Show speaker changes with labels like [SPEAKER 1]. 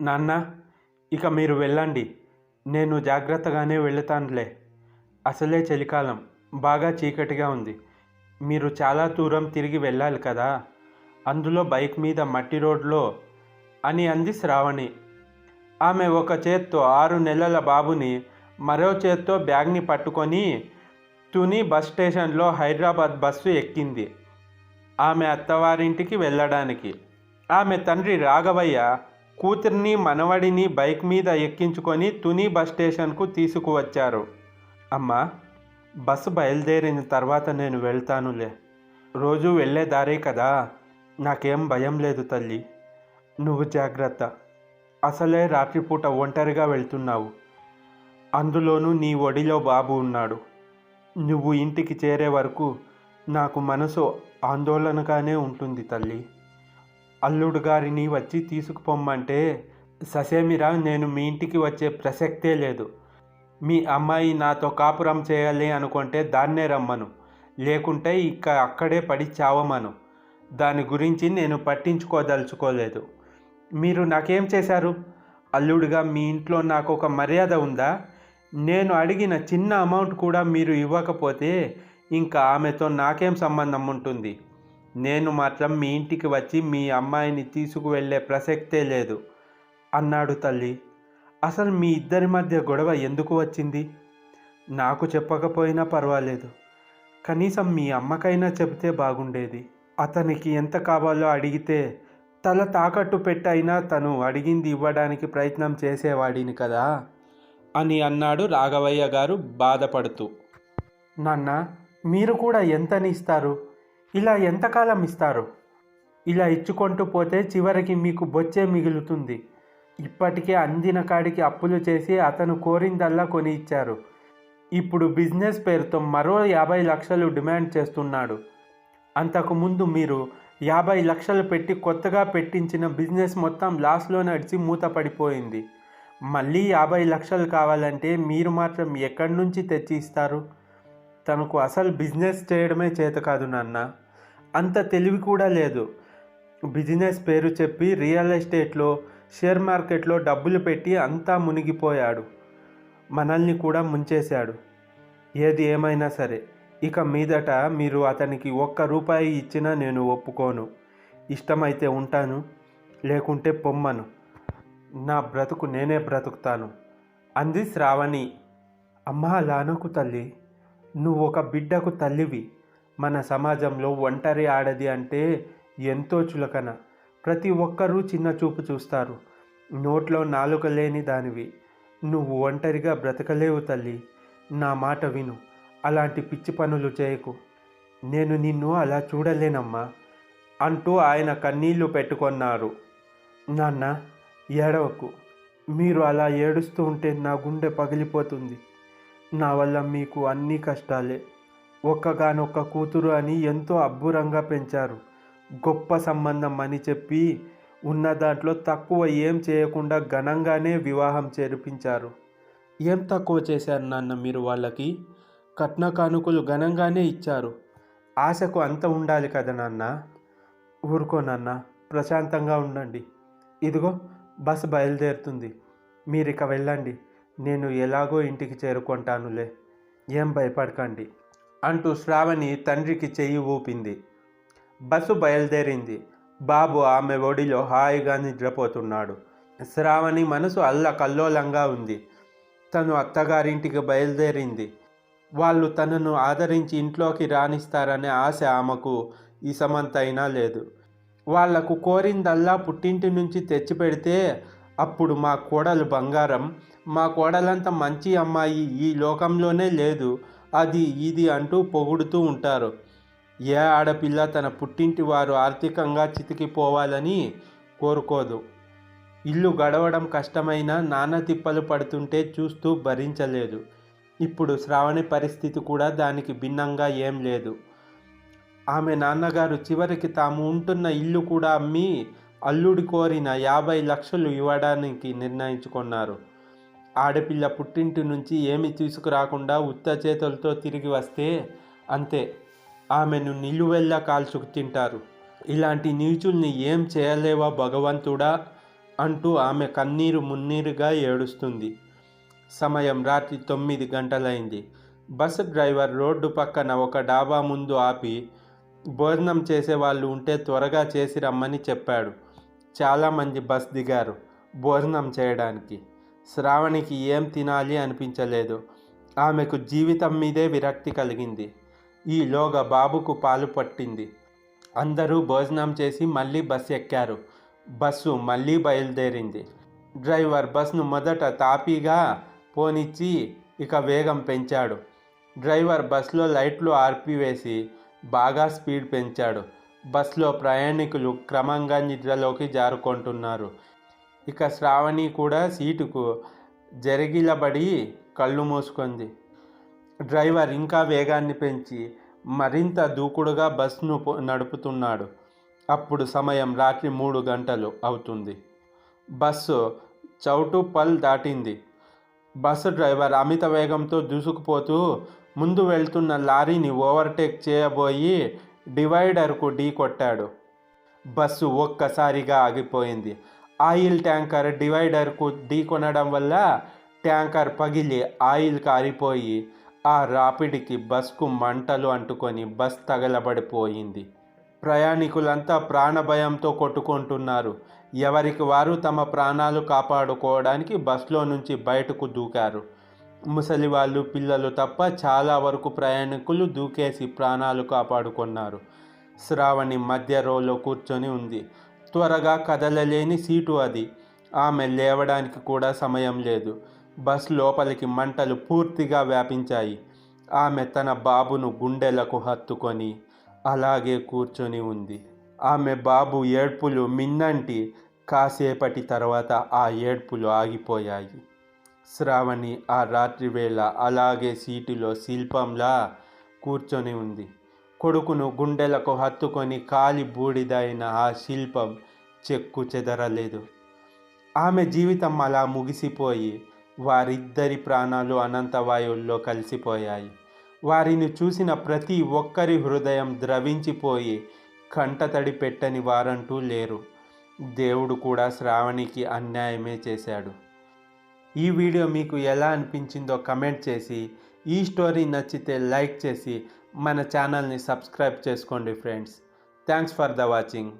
[SPEAKER 1] నాన్న ఇక మీరు వెళ్ళండి. నేను జాగ్రత్తగానే వెళతానులే. అసలే చలికాలం బాగా చీకటిగా ఉంది. మీరు చాలా దూరం తిరిగి వెళ్ళాలి కదా. అందులో బైక్ మీద మట్టి రోడ్లో అని అంది శ్రావణి. ఆమె ఒక చేత్తో ఆరు నెలల బాబుని మరో చేత్తో బ్యాగ్ని పట్టుకొని తుని బస్ స్టేషన్లో హైదరాబాద్ బస్సు ఎక్కింది. ఆమె అత్తవారింటికి వెళ్ళడానికి. ఆమె తండ్రి రాఘవయ్య కూతుర్ని మనవడిని బైక్ మీద ఎక్కించుకొని తుని బస్ స్టేషన్కు తీసుకువచ్చారు. అమ్మా బస్సు బయలుదేరిన తర్వాత నేను వెళ్తానులే. రోజు వెళ్ళే దారే కదా. నాకేం భయం లేదు తల్లి. నువ్వు జాగ్రత్త. అసలే రాత్రిపూట ఒంటరిగా వెళ్తున్నావు. అందులోనూ నీ ఒడిలో బాబు ఉన్నాడు. నువ్వు ఇంటికి చేరే వరకు నాకు మనసు ఆందోళనగానే ఉంటుంది తల్లి. అల్లుడు గారిని వచ్చి తీసుకుపోమ్మంటే ససేమిరా నేను మీ ఇంటికి వచ్చే ప్రసక్తే లేదు. మీ అమ్మాయి నాతో కాపురం చేయాలి అనుకుంటే దాన్నే రమ్మను. లేకుంటే ఇక అక్కడే పడి చావమను. దాని గురించి నేను పట్టించుకోదలుచుకోలేదు. మీరు నాకేం చేశారు? అల్లుడుగా మీ ఇంట్లో నాకు ఒక మర్యాద ఉందా? నేను అడిగిన చిన్న అమౌంట్ కూడా మీరు ఇవ్వకపోతే ఇంకా ఆమెతో నాకేం సంబంధం ఉంటుంది? నేను మాత్రం మీ ఇంటికి వచ్చి మీ అమ్మాయిని తీసుకువెళ్ళే ప్రసక్తే లేదు అన్నాడు తల్లి. అసలు మీ ఇద్దరి మధ్య గొడవ ఎందుకు వచ్చింది? నాకు చెప్పకపోయినా పర్వాలేదు. కనీసం మీ అమ్మకైనా చెబితే బాగుండేది. అతనికి ఎంత కావాలో అడిగితే తల తాకట్టు పెట్టైనా తను అడిగింది ఇవ్వడానికి ప్రయత్నం చేసేవాడిని కదా? అని అన్నాడు రాఘవయ్య గారు బాధపడుతూ. నాన్న మీరు కూడా ఎంతని ఇస్తారు? ఇలా ఎంతకాలం ఇస్తారు? ఇలా ఇచ్చుకుంటూ పోతే చివరికి మీకు బొచ్చే మిగులుతుంది. ఇప్పటికే అందిన కాడికి అప్పులు చేసి అతను కోరిందల్లా కొని ఇచ్చారు. ఇప్పుడు బిజినెస్ పేరుతో మరో యాభై లక్షలు డిమాండ్ చేస్తున్నాడు. అంతకుముందు మీరు యాభై లక్షలు పెట్టి కొత్తగా పెట్టించిన బిజినెస్ మొత్తం లాస్లో నడిచి మూత పడిపోయింది మళ్ళీ యాభై లక్షలు కావాలంటే మీరు మాత్రం ఎక్కడి నుంచి తెచ్చి ఇస్తారు? తనకు అసలు బిజినెస్ చేయడమే చేత కాదు నాన్న. అంత తెలివి కూడా లేదు. బిజినెస్ పేరు చెప్పి రియల్ ఎస్టేట్లో షేర్ మార్కెట్లో డబ్బులు పెట్టి అంతా మునిగిపోయాడు. మనల్ని కూడా ముంచేశాడు. ఏది ఏమైనా సరే ఇక మీదట మీరు అతనికి ఒక్క రూపాయి ఇచ్చినా నేను ఒప్పుకోను. ఇష్టమైతే ఉంటాను లేకుంటే పొమ్మను. నా బ్రతుకు నేనే బ్రతుకుతాను అంది శ్రావణి. అమ్మా లానకు తల్లి నువ్వు ఒక బిడ్డకు తల్లివి. మన సమాజంలో ఒంటరి ఆడది అంటే ఎంతో చులకన. ప్రతి ఒక్కరూ చిన్న చూపు చూస్తారు. నోట్లో నాలుక లేని దానివి. నువ్వు ఒంటరిగా బ్రతకలేవు తల్లి. నా మాట విను. అలాంటి పిచ్చి పనులు చేయకు. నేను నిన్ను అలా చూడలేనమ్మా అంటూ ఆయన కన్నీళ్ళు పెట్టుకున్నారు. నాన్న ఏడవకు. మీరు అలా ఏడుస్తూ ఉంటే నా గుండె పగిలిపోతుంది. నా వల్ల మీకు అన్ని కష్టాలే. ఒక్కగానొక్క కూతురు అని ఎంతో అబ్బురంగా పెంచారు. గొప్ప సంబంధం అని చెప్పి ఉన్న దాంట్లో తక్కువ ఏం చేయకుండా ఘనంగానే వివాహం చేర్పించారు. ఏం తక్కువ చేశారు నాన్న మీరు వాళ్ళకి? కట్న కానుకలు ఘనంగానే ఇచ్చారు. ఆశకు అంత ఉండాలి కదా నాన్న? ఊరుకో నాన్న ప్రశాంతంగా ఉండండి. ఇదిగో బస్సు బయలుదేరుతుంది. మీరు ఇక వెళ్ళండి. నేను ఎలాగో ఇంటికి చేరుకుంటానులే. ఏం భయపడకండి. అంటూ శ్రావణి తండ్రికి చెయ్యి ఊపింది. బస్సు బయలుదేరింది. బాబు ఆమె ఒడిలో హాయిగా నిద్రపోతున్నాడు. శ్రావణి మనసు అల్లకల్లోలంగా ఉంది. తను అత్తగారింటికి బయలుదేరింది. వాళ్ళు తనను ఆదరించి ఇంట్లోకి రాణిస్తారనే ఆశ ఆమెకు ఈ సమంతైనా లేదు. వాళ్ళకు కోరిందల్లా పుట్టింటి నుంచి తెచ్చిపెడితే అప్పుడు మా కోడలు బంగారం మా కోడలంత మంచి అమ్మాయి ఈ లోకంలోనే లేదు. అది ఇది అంటూ పొగుడుతూ ఉంటారు. ఏ ఆడపిల్ల తన పుట్టింటి వారు ఆర్థికంగా చితికిపోవాలని కోరుకోదు. ఇల్లు గడవడం కష్టమైన నాన్న తిప్పలు పడుతుంటే చూస్తూ భరించలేదు. ఇప్పుడు శ్రావణి పరిస్థితి కూడా దానికి భిన్నంగా ఏం లేదు. ఆమె నాన్నగారు చివరికి తాము ఉంటున్న ఇల్లు కూడా అమ్మి అల్లుడు కోరిన యాభై లక్షలు ఇవ్వడానికి నిర్ణయించుకున్నారు. ఆడపిల్ల పుట్టింటి నుంచి ఏమి తీసుకురాకుండా ఉత్త చేతులతో తిరిగి వస్తే అంతే. ఆమెను నిలువెల్లా కాల్చుకు తింటారు. ఇలాంటి నీచుల్ని ఏం చేయలేవా భగవంతుడా? అంటూ ఆమె కన్నీరు మున్నీరుగా ఏడుస్తుంది. సమయం రాత్రి తొమ్మిది గంటలైంది. బస్సు డ్రైవర్ రోడ్డు పక్కన ఒక డాబా ముందు ఆపి భోజనం చేసే వాళ్ళు ఉంటే త్వరగా చేసి రమ్మని చెప్పాడు. చాలామంది బస్ దిగారు భోజనం చేయడానికి. శ్రావణికి ఏం తినాలి అనిపించలేదు. ఆమెకు జీవితం మీదే విరక్తి కలిగింది. ఈలోగా బాబుకు పాలు పట్టింది. అందరూ భోజనం చేసి మళ్ళీ బస్సు ఎక్కారు. బస్సు మళ్ళీ బయలుదేరింది. డ్రైవర్ బస్ను మొదట తాపీగా పోనిచ్చి ఇక వేగం పెంచాడు. డ్రైవర్ బస్సులో లైట్లు ఆర్పివేసి బాగా స్పీడ్ పెంచాడు. బస్సులో ప్రయాణికులు క్రమంగా నిద్రలోకి జారుకుంటున్నారు. ఇక శ్రావణి కూడా సీటుకు జరిగిలబడి కళ్ళు మూసుకుంది. డ్రైవర్ ఇంకా వేగాన్ని పెంచి మరింత దూకుడుగా బస్సును నడుపుతున్నాడు. అప్పుడు సమయం రాత్రి మూడు గంటలు అవుతుంది. బస్సు చౌటుపల్ దాటింది. బస్సు డ్రైవర్ అమిత వేగంతో దూసుకుపోతూ ముందు వెళ్తున్న లారీని ఓవర్టేక్ చేయబోయి డివైడర్కు ఢీ కొట్టాడు. బస్సు ఒక్కసారిగా ఆగిపోయింది. ఆయిల్ ట్యాంకర్ డివైడర్కు ఢీకొనడం వల్ల ట్యాంకర్ పగిలి ఆయిల్ కారిపోయి ఆ రాపిడికి బస్కు మంటలు అంటుకొని బస్ తగలబడిపోయింది. ప్రయాణికులంతా ప్రాణభయంతో కొట్టుకుంటున్నారు. ఎవరికి వారు తమ ప్రాణాలు కాపాడుకోవడానికి బస్లో నుంచి బయటకు దూకారు. ముసలి వాళ్ళు పిల్లలు తప్ప చాలా వరకు ప్రయాణికులు దూకేసి ప్రాణాలు కాపాడుకున్నారు. శ్రావణి మధ్య రోలో కూర్చొని ఉంది. త్వరగా కదలలేని సీటు అది. ఆమె లేవడానికి కూడా సమయం లేదు. బస్ లోపలికి మంటలు పూర్తిగా వ్యాపించాయి. ఆమె తన బాబును గుండెలకు హత్తుకొని అలాగే కూర్చొని ఉంది. ఆమె బాబు ఏడ్పులు మిన్నంటి. కాసేపటి తర్వాత ఆ ఏడ్పులు ఆగిపోయాయి. శ్రావణి ఆ రాత్రి వేళ అలాగే సీటులో శిల్పంలా కూర్చొని ఉంది. కొడుకును గుండెలకు హత్తుకొని కాలి బూడిదైన ఆ శిల్పం చెక్కు చెదరలేదు. ఆమె జీవితం అలా ముగిసిపోయి వారిద్దరి ప్రాణాలు అనంతవాయువుల్లో కలిసిపోయాయి. వారిని చూసిన ప్రతి ఒక్కరి హృదయం ద్రవించిపోయి కంటతడి పెట్టని వారంటూ లేరు. దేవుడు కూడా శ్రావణికి అన్యాయమే చేశాడు. ఈ వీడియో మీకు ఎలా అనిపించిందో కమెంట్ చేసి ఈ స్టోరీ నచ్చితే లైక్ చేసి మన ఛానల్ని సబ్స్క్రైబ్ చేసుకోండి friends. Thanks for the watching